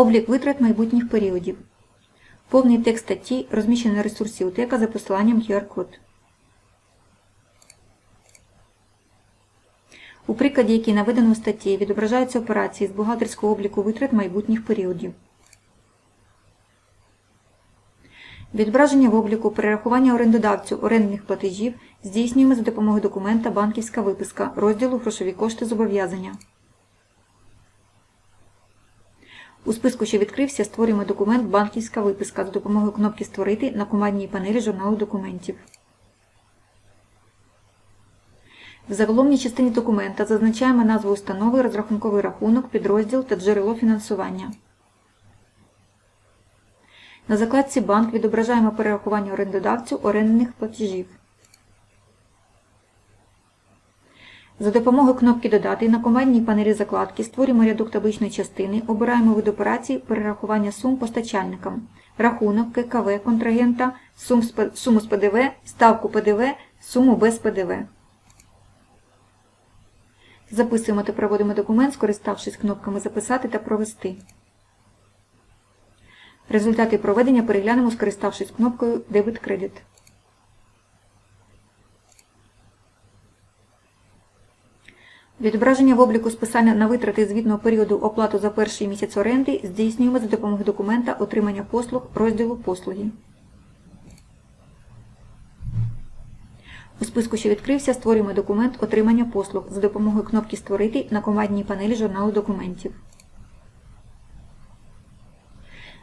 Облік витрат майбутніх періодів. Повний текст статті розміщений на ресурсі УТЕКа за посиланням QR-код. У прикладі, який наведено у статті, відображаються операції з бухгалтерського обліку витрат майбутніх періодів. Відображення в обліку перерахування орендодавцю орендних платежів здійснюємо за допомогою документа Банківська виписка розділу Грошові кошти зобов'язання. У списку, що відкрився, створюємо документ Банківська виписка за допомогою кнопки Створити на командній панелі журналу документів. В заголовній частині документа зазначаємо назву установи, розрахунковий рахунок, підрозділ та джерело фінансування. На закладці Банк відображаємо перерахування орендодавцю орендних платежів. За допомогою кнопки Додати на командній панелі закладки створюємо рядок табличної частини, обираємо вид операції перерахування сум постачальникам, рахунок, ККВ контрагента, суму з ПДВ, ставку ПДВ, суму без ПДВ. Записуємо та проводимо документ, скориставшись кнопками Записати та Провести. Результати проведення переглянемо, скориставшись кнопкою Дебет-кредит. Відображення в обліку списання на витрати звітного періоду оплату за перший місяць оренди здійснюємо за допомогою документа отримання послуг розділу послуги. У списку, що відкрився, створюємо документ отримання послуг за допомогою кнопки Створити на командній панелі журналу документів.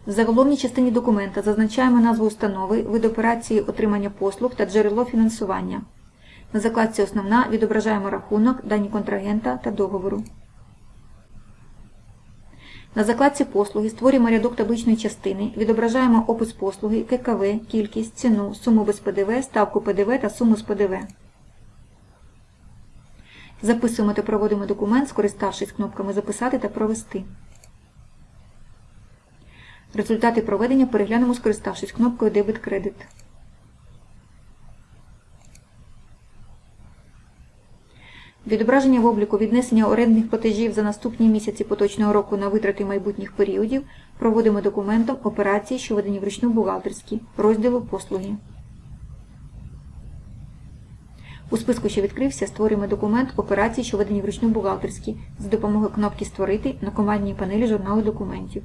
В заголовній частині документа зазначаємо назву установи, вид операції отримання послуг та джерело фінансування. На закладці Основна відображаємо рахунок, дані контрагента та договору. На закладці Послуги створюємо рядок табличної частини, відображаємо опис послуги, ККВ, кількість, ціну, суму без ПДВ, ставку ПДВ та суму з ПДВ. Записуємо та проводимо документ, скориставшись кнопками Записати та Провести. Результати проведення переглянемо, скориставшись кнопкою Дебет-кредит. Відображення в обліку віднесення орендних платежів за наступні місяці поточного року на витрати майбутніх періодів проводимо документом операції, що ведені вручну бухгалтерські, розділу послуги. У списку, що відкрився, створюємо документ операції, що ведені вручну бухгалтерські, за допомогою кнопки Створити на командній панелі журналу документів.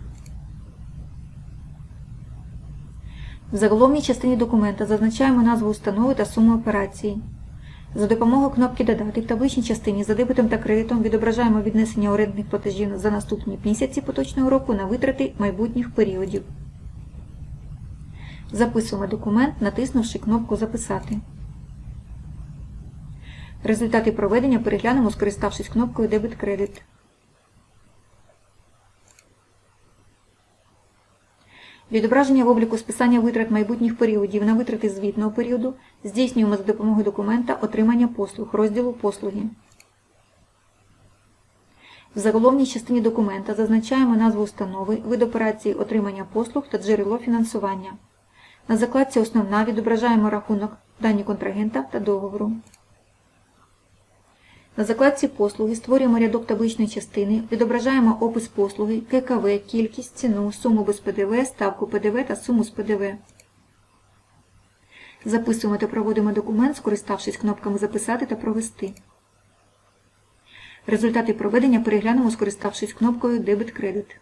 В заголовній частині документа зазначаємо назву установи та суму операції. За допомогою кнопки Додати в табличній частині за дебетом та кредитом відображаємо віднесення орендних платежів за наступні місяці поточного року на витрати майбутніх періодів. Записуємо документ, натиснувши кнопку Записати. Результати проведення переглянемо, скориставшись кнопкою Дебет-кредит. Відображення в обліку списання витрат майбутніх періодів на витрати звітного періоду здійснюємо за допомогою документа отримання послуг розділу послуги. В заголовній частині документа зазначаємо назву установи, вид операції отримання послуг та джерело фінансування. На закладці Основна відображаємо рахунок, дані контрагента та договору. На закладці послуги створюємо рядок табличної частини, відображаємо опис послуги, ККВ, кількість, ціну, суму без ПДВ, ставку ПДВ та суму з ПДВ. Записуємо та проводимо документ, скориставшись кнопками Записати та Провести. Результати проведення переглянемо, скориставшись кнопкою Дебет-кредит.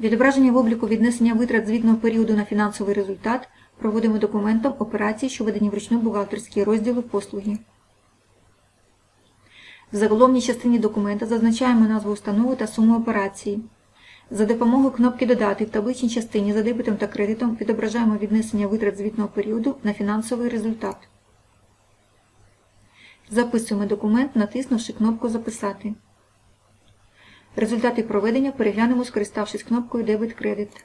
Відображення в обліку віднесення витрат звітного періоду на фінансовий результат проводимо документом операції, що ведені вручну бухгалтерські розділи послуги. В заголовній частині документа зазначаємо назву установи та суму операції. За допомогою кнопки Додати в табличній частині за дебетом та кредитом відображаємо віднесення витрат звітного періоду на фінансовий результат. Записуємо документ, натиснувши кнопку Записати. Результати проведення переглянемо, скориставшись кнопкою Дебет-кредит.